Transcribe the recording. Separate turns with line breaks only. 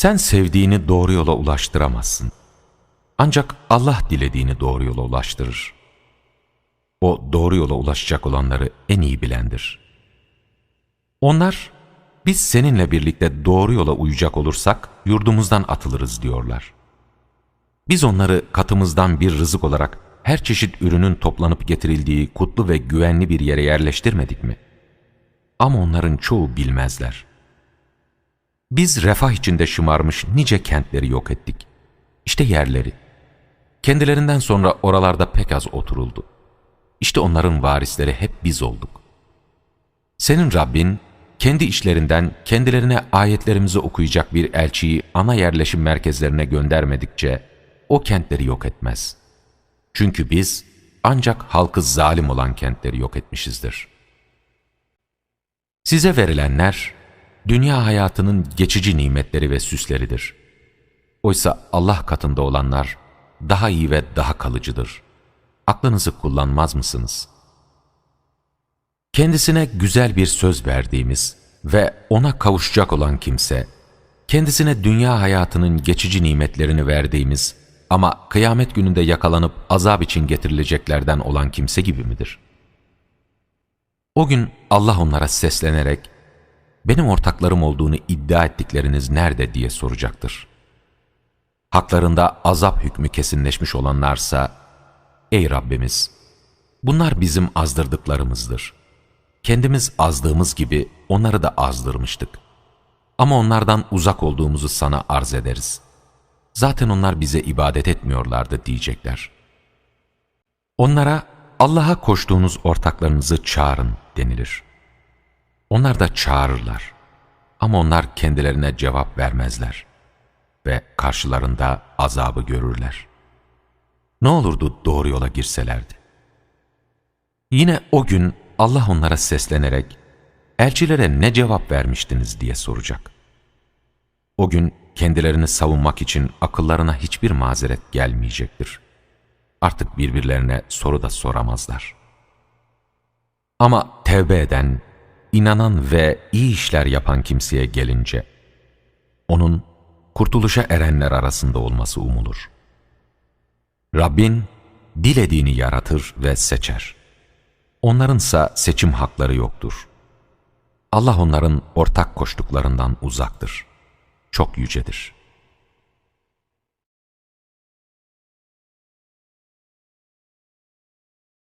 Sen sevdiğini doğru yola ulaştıramazsın. Ancak Allah dilediğini doğru yola ulaştırır. O doğru yola ulaşacak olanları en iyi bilendir. Onlar, biz seninle birlikte doğru yola uyacak olursak yurdumuzdan atılırız diyorlar. Biz onları katımızdan bir rızık olarak her çeşit ürünün toplanıp getirildiği kutlu ve güvenli bir yere yerleştirmedik mi? Ama onların çoğu bilmezler. Biz refah içinde şımarmış nice kentleri yok ettik. İşte yerleri. Kendilerinden sonra oralarda pek az oturuldu. İşte onların varisleri hep biz olduk. Senin Rabbin, kendi işlerinden kendilerine ayetlerimizi okuyacak bir elçiyi ana yerleşim merkezlerine göndermedikçe o kentleri yok etmez. Çünkü biz ancak halkı zalim olan kentleri yok etmişizdir. Size verilenler, dünya hayatının geçici nimetleri ve süsleridir. Oysa Allah katında olanlar daha iyi ve daha kalıcıdır. Aklınızı kullanmaz mısınız? Kendisine güzel bir söz verdiğimiz ve ona kavuşacak olan kimse, kendisine dünya hayatının geçici nimetlerini verdiğimiz ama kıyamet gününde yakalanıp azap için getirileceklerden olan kimse gibi midir? O gün Allah onlara seslenerek, benim ortaklarım olduğunu iddia ettikleriniz nerede diye soracaktır. Haklarında azap hükmü kesinleşmiş olanlarsa, ey Rabbimiz, bunlar bizim azdırdıklarımızdır. Kendimiz azdığımız gibi onları da azdırmıştık. Ama onlardan uzak olduğumuzu sana arz ederiz. Zaten onlar bize ibadet etmiyorlardı diyecekler. Onlara Allah'a koştuğunuz ortaklarınızı çağırın denilir. Onlar da çağırırlar. Ama onlar kendilerine cevap vermezler. Ve karşılarında azabı görürler. Ne olurdu doğru yola girselerdi? Yine o gün Allah onlara seslenerek, elçilere ne cevap vermiştiniz diye soracak. O gün kendilerini savunmak için akıllarına hiçbir mazeret gelmeyecektir. Artık birbirlerine soru da soramazlar. Ama tevbe eden, inanan ve iyi işler yapan kimseye gelince, onun kurtuluşa erenler arasında olması umulur. Rabbin dilediğini yaratır ve seçer. Onlarınsa seçim hakları yoktur. Allah onların ortak koştuklarından uzaktır. Çok yücedir.''